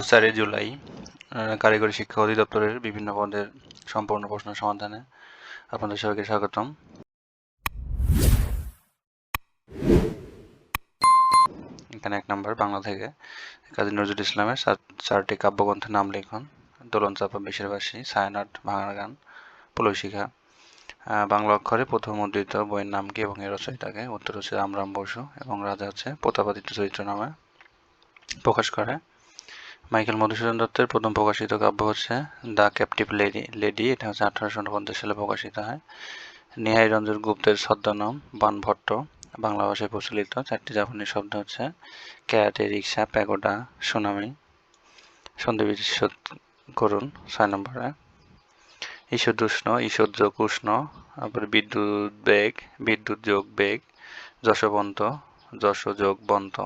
চারই জুলাই কারিগরি শিক্ষা অধিদপ্তরের বিভিন্ন পদের সম্পূর্ণ প্রশ্ন সমাধানে আপনাদের সবাইকে স্বাগতম। এখানে এক নম্বর, বাংলা থেকে কাজী নজরুল ইসলামের চার- চারটি কাব্যগ্রন্থের নাম লিখুন। দোলন চাপা বেশিরবাসী ছায়ানট ভাঙার গান পুলশিখা বাংলা অক্ষরে প্রথম মুদ্রিত বইয়ের নাম কি এবং এর রচয়িতাকে উত্তর হচ্ছে রামরাম বসু এবং রাজা হচ্ছে প্রতাপাদিত্য চরিত্র নামে প্রকাশ করে। মাইকেল মধুসূদন দত্তের প্রথম প্রকাশিত কাব্য হচ্ছে দ্য ক্যাপটিভ লেডি লেডি। এটা হচ্ছে আঠারোশো উনপঞ্চাশ সালে প্রকাশিত হয়। নিহাই রঞ্জন গুপ্তের ছদ্মনাম বানভট্ট। বাংলা ভাষায় প্রচলিত। চারটি জাপানি শব্দ হচ্ছে ক্যারাটে রিক্সা প্যাগোডা, সুনামি। সন্ধি করুন, ছয় নম্বরে। ঈশ্বর দুষ্ণ ঈশ্বর যোগ উষ্ণ তারপরে বিদ্যুৎ বেগ বিদ্যুৎ যোগ বেগ যশবন্ত যশ যোগ বন্ত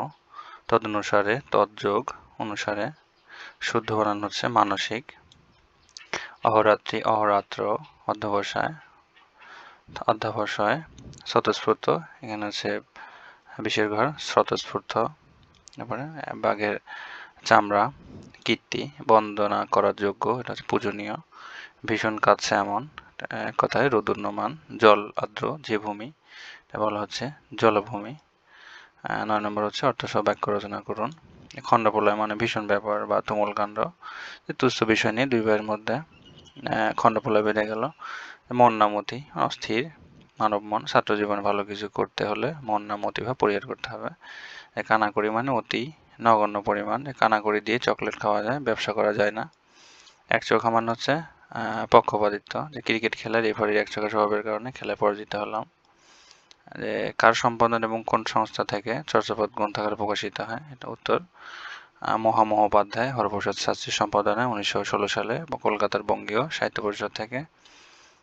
তদনুসারে তৎযোগ অনুসারে শুদ্ধ বানান হচ্ছে মানসিক, অহরাত্রি, অহরাত্র, অধ্যবসায়, অধ্যাবসায় স্বতঃস্ফূর্ত এখানে হচ্ছে বিশের ঘর স্বতঃস্ফূর্ত তারপরে বাঘের চামড়া, কীর্তি, বন্দনা করার যোগ্য, এটা হচ্ছে পূজনীয়, ভীষণ কাছে এমন কথায় রোদুর্ণমান, জল আর্দ্র, যে ভূমি বলা হচ্ছে জলভূমি নয় নম্বর হচ্ছে অর্থসহ বাক্য রচনা করুন। খণ্ডপ্রলয় মানে ভীষণ ব্যাপার বা তুমুল কাণ্ড। তুচ্ছ বিষয় নিয়ে দুই ভাইয়ের মধ্যে খণ্ডপ্রলয় বেঁধে গেল। মন নামতি অস্থির, মানব মন, ছাত্র জীবনে ভালো কিছু করতে হলে মন নামতি ভাব পরিহার করতে হবে। কানাকড়ি মানে অতি নগণ্য পরিমাণ। কানাকড়ি দিয়ে চকলেট খাওয়া যায়, ব্যবসা করা যায় না। এক চোখা মানে হচ্ছে পক্ষপাতিত্ব। যে ক্রিকেট খেলার রেফারির এক চোখা স্বভাবের কারণে খেলায় পরাজিত হলাম। যে কার সম্পাদন এবং কোন সংস্থা থেকে চর্যাপদ গ্রন্থাগারে প্রকাশিত হয়, এটা উত্তর। মহামহোপাধ্যায় হরপ্রসাদ শাস্ত্রী সম্পাদনায় উনিশশো ষোলো সালে কলকাতার বঙ্গীয় সাহিত্য পরিষদ থেকে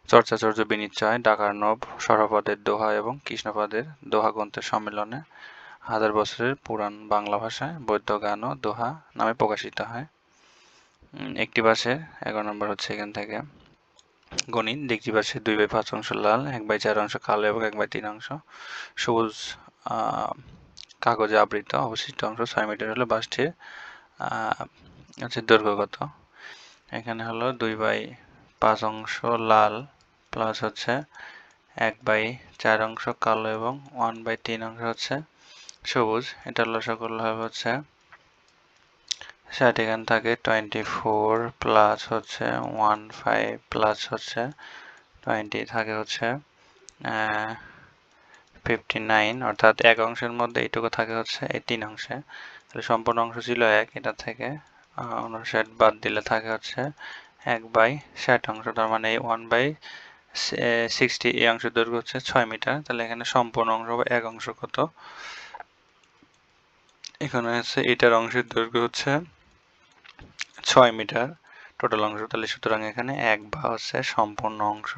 চর্চাচর্য বিনিশ্চয় ডাকার্ণব সরপদের দোহা এবং কৃষ্ণপদের দোহা গ্রন্থের সম্মেলনে হাজার বছরের পুরাণ বাংলা ভাষায় বৈদ্য গান ও দোহা নামে প্রকাশিত হয়। একটি বাসের এগারো নম্বর হচ্ছে এখান থেকে। গণিত দেখছি পাশে দুই বাই পাঁচ অংশ লাল, এক বাই চার অংশ কালো এবং এক বাই তিন অংশ। সবুজ কাগজে আবৃত, অবশিষ্ট অংশ ছয় মিটার হলে বাসটির হচ্ছে দৈর্ঘ্য কত এখানে হলো দুই বাই পাঁচ অংশ লাল প্লাস হচ্ছে এক বাই চার অংশ কালো এবং ওয়ান বাই তিন অংশ হচ্ছে সবুজ। এটা লসা করলে হবে হচ্ছে ষাট এখানে থাকে টোয়েন্টি ফোর প্লাস হচ্ছে ওয়ান ফাইভ প্লাস হচ্ছে টোয়েন্টি থাকে হচ্ছে ফিফটি নাইন অর্থাৎ এক অংশের মধ্যে এইটুকু থাকে হচ্ছে এই তিন অংশে। তাহলে সম্পূর্ণ অংশ ছিল এক, এটা থেকে উনষাট বাদ দিলে থাকে হচ্ছে এক বাই ষাট অংশ, তার মানে এই ওয়ান বাই সিক্সটি এই অংশের দৈর্ঘ্য হচ্ছে ছয় মিটার। তাহলে এখানে সম্পূর্ণ অংশ বা এক অংশ কত? এখানে হচ্ছে এটার অংশের দৈর্ঘ্য হচ্ছে ছয় মিটার টোটাল অংশ, তাহলে সুতরাং এখানে এক বা হচ্ছে সম্পূর্ণ অংশ।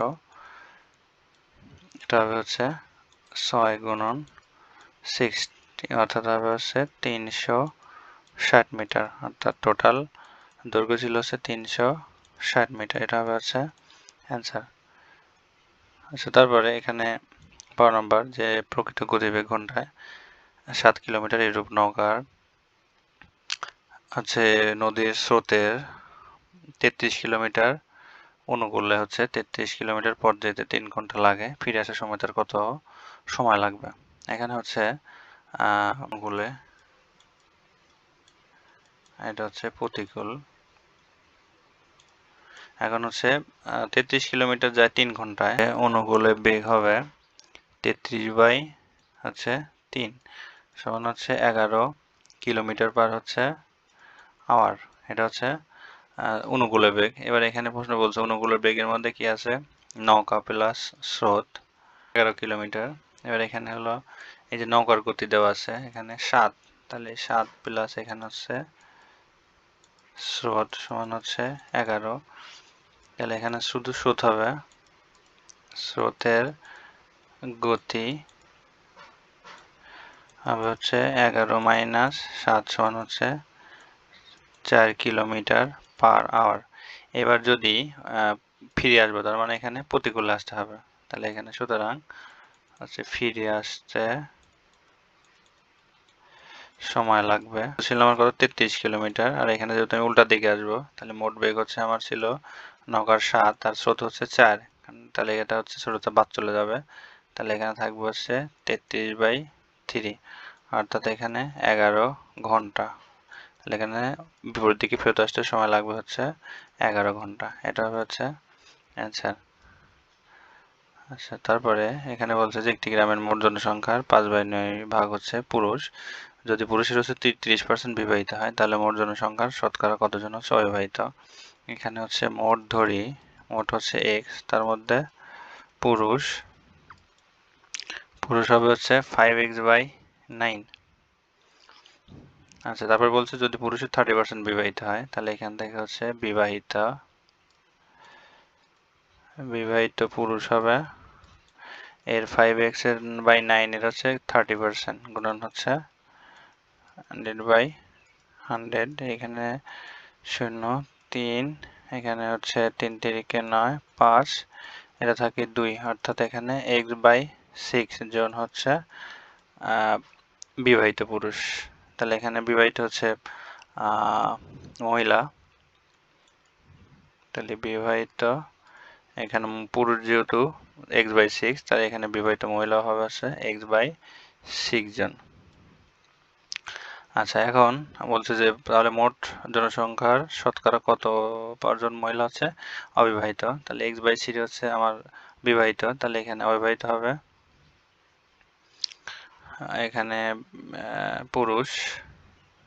এটা হবে হচ্ছে ছয় গুণন সিক্সটি অর্থাৎ হবে হচ্ছে তিনশো ষাট মিটার। অর্থাৎ টোটাল দৈর্ঘ্য ছিল হচ্ছে তিনশো ষাট মিটার। এটা হবে হচ্ছে অ্যান্সার আচ্ছা তারপরে এখানে বারো নম্বর যে প্রকৃত গতিবেগ ঘন্টায় সাত কিলোমিটার এরূপ নৌকার হচ্ছে নদীর স্রোতের তেত্রিশ কিলোমিটার অনুকূলে হচ্ছে তেত্রিশ কিলোমিটার পর যেতে তিন ঘণ্টা লাগে, ফিরে আসার সময় তার কত সময় লাগবে? এখানে হচ্ছে অনুকূলে এটা হচ্ছে প্রতিকূল। এখন হচ্ছে তেত্রিশ কিলোমিটার যায় তিন ঘন্টায়, অনুকূলে বেগ হবে তেত্রিশ বাই হচ্ছে তিন, সমান হচ্ছে এগারো কিলোমিটার পার হচ্ছে আওয়ার এটা হচ্ছে আহ, অনুকূলে বেগ। এবার এখানে প্রশ্ন বলছে অনুকূলের বেগের মধ্যে কি আছে? নৌকা প্লাস স্রোত এগারো কিলোমিটার। এবার এখানে হলো এই যে নৌকার গতি দেওয়া আছে এখানে সাত। তাহলে সাত প্লাস এখানে হচ্ছে স্রোত সমান হচ্ছে এগারো। তাহলে এখানে শুধু স্রোত হবে স্রোতের গতি হবে হচ্ছে এগারো মাইনাস সাত সমান হচ্ছে চার কিলোমিটার পার আওয়ার এবার যদি ফিরে আসব, তার মানে এখানে প্রতিকূলে আসতে হবে। তাহলে এখানে সুতরাং হচ্ছে ফিরে আসতে সময় লাগবে। ছিল আমার কত? তেত্রিশ কিলোমিটার। আর এখানে যেহেতু আমি উল্টা দিকে আসব, তাহলে মোট বেগ হচ্ছে আমার ছিল নগার সাত, আর স্রোত হচ্ছে চার। তাহলে এটা হচ্ছে ছোটটা বাদ চলে যাবে। তাহলে এখানে থাকবে হচ্ছে তেত্রিশ বাই থ্রি, অর্থাৎ এখানে এগারো ঘণ্টা। তাহলে এখানে বিপরীত দিকে ফেরত আসতে সময় লাগবে হচ্ছে এগারো ঘণ্টা। এটা হবে হচ্ছে অ্যান্সার আচ্ছা তারপরে এখানে বলছে যে একটি গ্রামের মোট জনসংখ্যার পাঁচ বাই নয় ভাগ হচ্ছে পুরুষ। যদি পুরুষের হচ্ছে তিরিশ পার্সেন্ট বিবাহিত হয়, তাহলে মোট জনসংখ্যার শতকরা কতজন হচ্ছে অবিবাহিত? এখানে হচ্ছে মোট ধরি, মোট হচ্ছে এক্স তার মধ্যে পুরুষ। পুরুষ হবে হচ্ছে ফাইভ এক্স বাই নাইন আচ্ছা তারপর বলছে যদি পুরুষের থার্টি পার্সেন্ট বিবাহিত হয়, তাহলে এখান থেকে হচ্ছে বিবাহিত বিবাহিত পুরুষ হবে এর ফাইভ এক্সের বাই নাইন এর হচ্ছে থার্টি পার্সেন্ট গুণন হচ্ছে হান্ড্রেড বাই হান্ড্রেড এখানে শূন্য, তিন, এখানে হচ্ছে তিন তিরিকে নয়, পাঁচ, এটা থাকে দুই, অর্থাৎ এখানে এক্স বাই সিক্স জন হচ্ছে বিবাহিত পুরুষ। তাহলে এখানে বিবাহিত হচ্ছে মহিলা। তাহলে বিবাহিত, এখানে পুরুষ যেহেতু এক্স বাই সিক্স তাহলে এখানে বিবাহিত মহিলা হবে আছে এক্স বাই সিক্স জন। আচ্ছা এখন বলছে যে তাহলে মোট জনসংখ্যার শতকরা কত পাঁচজন মহিলা হচ্ছে? অবিবাহিত। তাহলে এক্স বাই সি হচ্ছে আমার বিবাহিত। তাহলে এখানে অবিবাহিত হবে এখানে পুরুষ,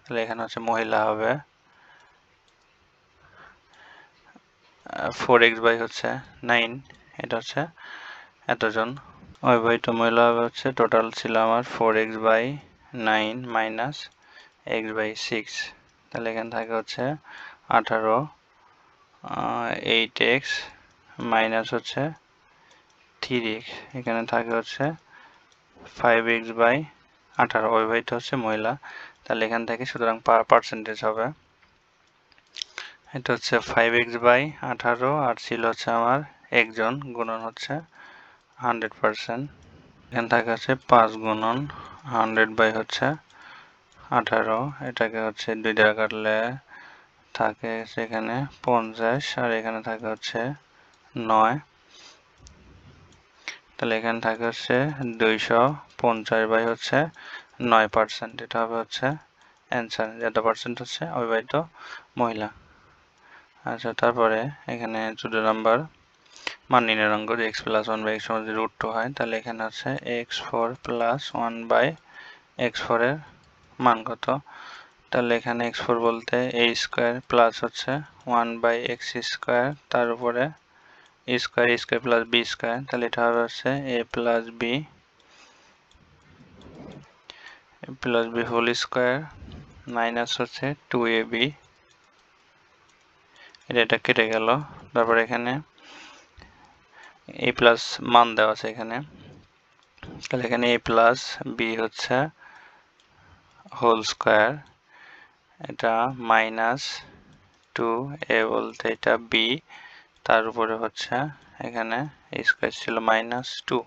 তাহলে এখানে হচ্ছে মহিলা হবে। ফোর এক্স বাই হচ্ছে নাইন এটা হচ্ছে এতজন। অবিবাহিত মহিলা হবে হচ্ছে টোটাল ছিল আমার four x by nine minus x by six তাহলে এখানে থাকে হচ্ছে আঠারো এইট এক্স মাইনাস হচ্ছে থ্রি এক্স এখানে থাকে হচ্ছে ফাইভ এক্স বাই আঠারো অবিবাহিত হচ্ছে মহিলা তাহলে এখান থেকে সুতরাং পার্সেন্টেজ হবে। এটা হচ্ছে ফাইভ এক্স বাই আঠারো, আর ছিল হচ্ছে আমার একজন, গুণন হচ্ছে হান্ড্রেড পারসেন্ট এখান থেকে হচ্ছে পাঁচ গুণন হান্ড্রেড বাই হচ্ছে আঠারো, এটাকে হচ্ছে দুই দ্বারা কাটলে থাকে সেখানে পঞ্চাশ, আর এখানে থাকে হচ্ছে নয়। তাহলে এখানে থাকে হচ্ছে দুইশো পঞ্চাশ বাই হচ্ছে নয় পার্সেন্ট এটা হবে হচ্ছে অ্যান্সার যত পার্সেন্ট হচ্ছে অবিবাহিত মহিলা। আচ্ছা তারপরে এখানে চোদ্দ নাম্বার। মান নির্ণয় যে x plus one by x যদি রুট টু হয়, তাহলে এখানে হচ্ছে x four plus one by x ফোরের মান কত? তাহলে এখানে এক্স ফোর বলতে এ স্কোয়ার প্লাস হচ্ছে ওয়ান বাই এক্স স্কোয়ার তার উপরে square square plus b square, তাহলে এটা হবে হচ্ছে a plus b plus b whole square minus হচ্ছে টু এ বি। এটা কেটে গেল। তারপর এখানে এ প্লাস মান দেওয়া আছে এখানে। তাহলে এখানে এ প্লাস বি হচ্ছে হোল স্কোয়ার। এটা মাইনাস টু এ বলতে এটা বি। তার উপরে হচ্ছে এখানে স্কোয়ার ছিল মাইনাস টু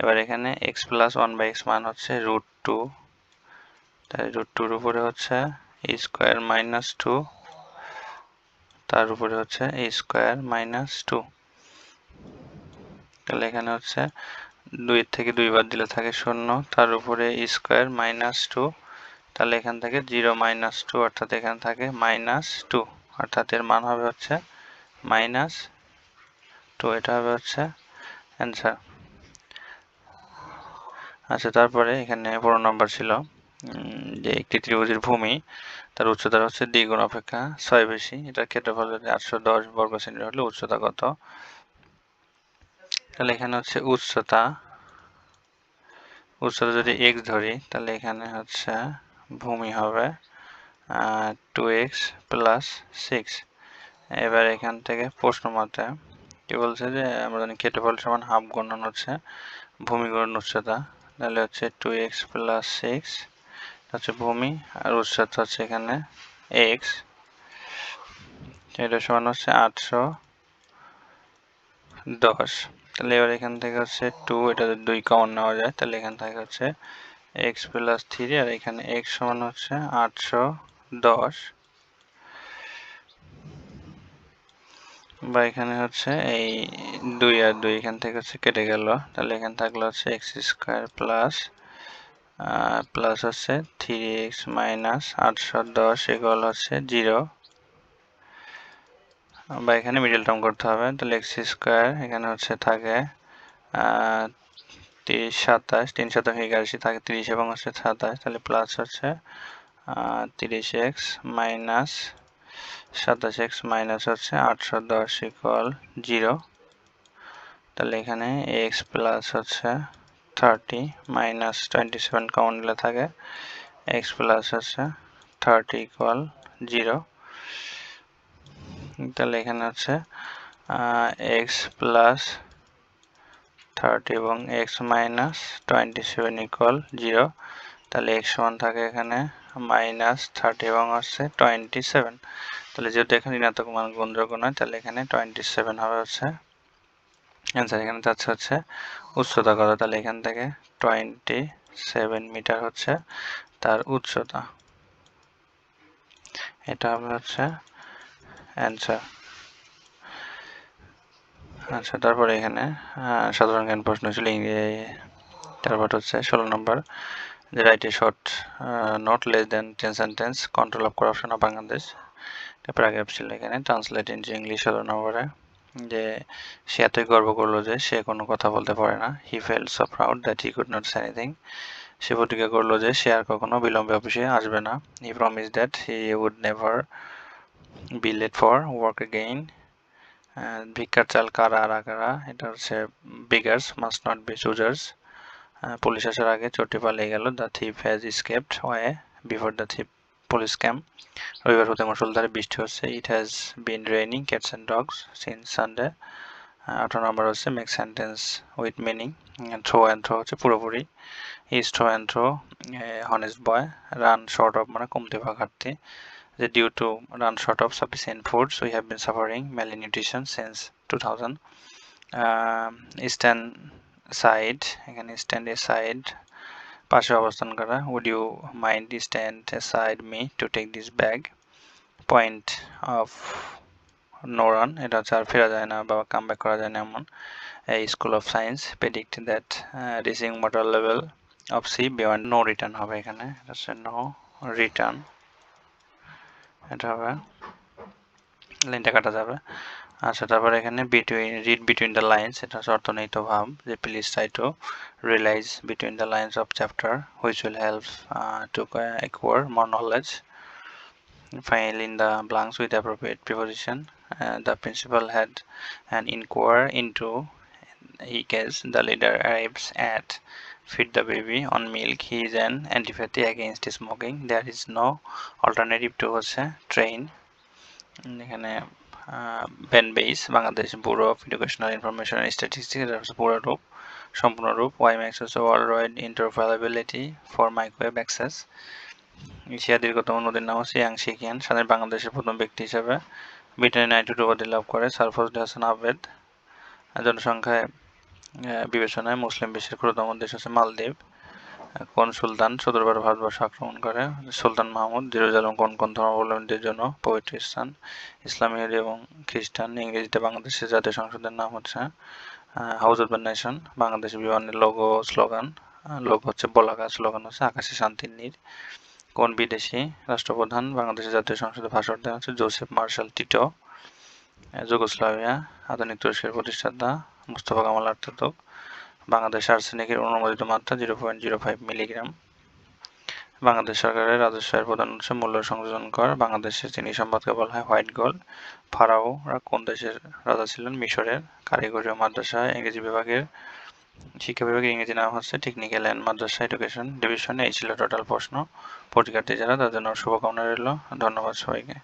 এবার এখানে x plus one by x মান হচ্ছে রুট টু তাই রুট টুর উপরে হচ্ছে স্কোয়ার মাইনাস টু তার উপরে হচ্ছে স্কোয়ার মাইনাস টু তাহলে এখানে হচ্ছে দুই থেকে দুইবার দিলে থাকে শূন্য। তার উপরে স্কোয়ার মাইনাস টু তাহলে এখান থেকে জিরো মাইনাস টু অর্থাৎ এখানে থাকে মাইনাস টু অর্থাৎ এর মান হবে হচ্ছে মাইনাস টু, এটা হবে হচ্ছে অ্যান্সার। আচ্ছা তারপরে এখানে পনেরো নম্বর ছিল যে একটি ত্রিভুজের ভূমি, তার উচ্চতা হচ্ছে দ্বিগুণ অপেক্ষা ছয় বেশি। এটার ক্ষেত্রফল যদি আটশো দশ বর্গ সেন্টিমিটার হলে উচ্চতা কত? তাহলে এখানে হচ্ছে উচ্চতা উচ্চতা যদি এক্স ধরি, তাহলে এখানে হচ্ছে ভূমি হবে টু এক্স প্লাস সিক্স এবার এখান থেকে প্রশ্ন মতে কি বলছে যে, আমরা জানি ক্ষেত্রফল সমান হাফ গণন হচ্ছে, ভূমি গণন উচ্চতা। তাহলে হচ্ছে টু এক্স প্লাস সিক্স হচ্ছে ভূমি, আর উচ্চতা হচ্ছে এখানে এক্স এটা সমান হচ্ছে আটশো দশ। তাহলে এবার এখান থেকে হচ্ছে টু এটা দুই কমন নেওয়া যায়, তাহলে এখান থেকে হচ্ছে এক্স প্লাস থ্রি আর এখানে এক্স সমান হচ্ছে আটশো দশ। বা এখানে হচ্ছে এই দুই আর দুই এখান থেকে হচ্ছে কেটে গেল। তাহলে এখানে থাকল হচ্ছে এক্স স্কোয়ার প্লাস প্লাস হচ্ছে থ্রি এক্স মাইনাস আটশো দশ এগুলো হচ্ছে জিরো বা এখানে মিডল টার্ম করতে হবে। তাহলে এক্স স্কোয়ার এখানে হচ্ছে থাকে তিরিশ সাতাশ, তিন সাতাশ এগারোশি থাকে তিরিশ এবং হচ্ছে সাতাশ। তাহলে প্লাস হচ্ছে তিরিশ এক্স মাইনাস সাতাশ এক্স মাইনাস হচ্ছে আটশো দশ ইকুয়াল জিরো তাহলে এখানে এক্স প্লাস হচ্ছে thirty minus twenty seven common নিলে থাকে। এক্স প্লাস হচ্ছে থার্টি ইকুয়াল জিরো তাহলে এখানে হচ্ছে এক্স প্লাস থার্টি এবং x minus twenty seven equal zero তাহলে এক্স সমান থাকে এখানে মাইনাস থার্টি এবং হচ্ছে টোয়েন্টি সেভেন। তাহলে যেহেতু এখানে ঋণাত্মক মান গুণযোগ্য নয়, তাহলে এখানে টোয়েন্টি সেভেন হবে হচ্ছে। অ্যান্সার এখানে যাচ্ছে হচ্ছে উচ্চতা কত? তাহলে এখান থেকে টোয়েন্টি সেভেন মিটার হচ্ছে তার উচ্চতা। এটা হবে হচ্ছে অ্যান্সার আচ্ছা তারপরে এখানে সাধারণ জ্ঞান প্রশ্ন ছিল তারপর হচ্ছে ষোলো নম্বর। যে write short not less than ten sentence control of corruption of Bangladesh paragraph ছিল এখানে ট্রান্সলেট ইন্টু ইংলিশ ষোলো নম্বরে যে সে এতই গর্ব করল যে সে কোনো কথা বলতে পারে না। He felt so proud that he could not say anything সে প্রতিজ্ঞা করল যে সে আর কখনো বিলম্বে অফিসে আসবে না। He promise that he would never be late for work again ভিক্ষার চাল কারা আর কারা, এটা হচ্ছে beggars must not be choosers police আসার আগে চটি পালিয়ে গেল the thief has escaped away before the thief police came রবিবার হতে মুসলধারে বৃষ্টি হচ্ছে। It has been raining cats and dogs since Sunday আঠারো নম্বর হচ্ছে make sentence with meaning through and through হচ্ছে পুরোপুরি। Is through and through honest boy run short of মানে কমতে বা ঘাটতি। যে due to run short of sufficient foods we have been suffering malnutrition since two thousand stand side এখানে stand a side পাশে অবস্থান করা would you mind stand side me to take this bag point of no run এটা হচ্ছে আর ফেরা যায় না বা কাম ব্যাক করা যায় না এমন। এই school of science predict that reaching motor level of sea beyond no return হবে এখানে। এটা হচ্ছে নো রিটার্ন এটা হবে। লাইনটা কাটা যাবে। আচ্ছা তারপর এখানে between read between the lines এটা হচ্ছে অর্থনৈতিক ভাব যে please try to realize between the lines of chapter which will help to more knowledge fill in the blanks with appropriate preposition uh, the principal had an inquiry into he case the leader arrives at feed the baby on milk he is an antipathy against smoking there is no alternative to হচ্ছে train এখানে base Bangladesh bureau of educational information statistics এটা হচ্ছে পুরো রূপ, সম্পূর্ণ রূপ। WiMAX হচ্ছে world wide interoperability for microwave access Asia দীর্ঘতম নদীর নাম হচ্ছে ইয়াং শিখিয়ান স্বাধীন বাংলাদেশের প্রথম ব্যক্তি হিসেবে। ব্রিটেনের নাইটুড উপাধি লাভ করে সারফজলি হাসান আবেদ জনসংখ্যায় বিবেচনায় মুসলিম বিশ্বের ক্ষুদ্রতম দেশ হচ্ছে মালদ্বীপ। কোন সুলতান চতুর্বার ভারতবর্ষ আক্রমণ করে? সুলতান মাহমুদ, জেরুজালেম কোন কোন ধর্মাবলম্বীদের জন্য পবিত্র স্থান? ইসলাম ইহুদি এবং খ্রিস্টান, ইংরেজিতে বাংলাদেশের জাতীয় সংসদের নাম হচ্ছে হাউস অফ নেশন বাংলাদেশ বিমানের লোগো স্লোগান। লোগো হচ্ছে বলাকা, স্লোগান হচ্ছে আকাশে শান্তির নীর। কোন বিদেশি রাষ্ট্রপ্রধান বাংলাদেশের জাতীয় সংসদে ভাষণ দেন হচ্ছে জোসেফ মার্শাল টিটো। যুগোস্লাভিয়া, আধুনিক তুরস্কের প্রতিষ্ঠাতা, মুস্তফা কামাল আর্তাতক বাংলাদেশ আর্সেনিকের অনুমোদিত মাত্রা zero point zero five milligram. Bangladesh সরকারের রাজস্ব প্রধান উৎস মূল্য সংযোজন কর। বাংলাদেশের চিনি সম্পদকে বলা হয় হোয়াইট গোল্ড। ফারাওরা কোন দেশের রাজা ছিলেন? মিশরের। কারিগরি মাদ্রাসা ইংরেজি বিভাগের। শিক্ষা বিভাগের ইংরেজি নাম হচ্ছে টেকনিক্যাল অ্যান্ড মাদ্রাসা এডুকেশন ডিভিশনে। এই ছিল টোটাল প্রশ্ন। পরীক্ষার্থী যারা তাদের জন্য শুভকামনা রইল। ধন্যবাদ সবাইকে।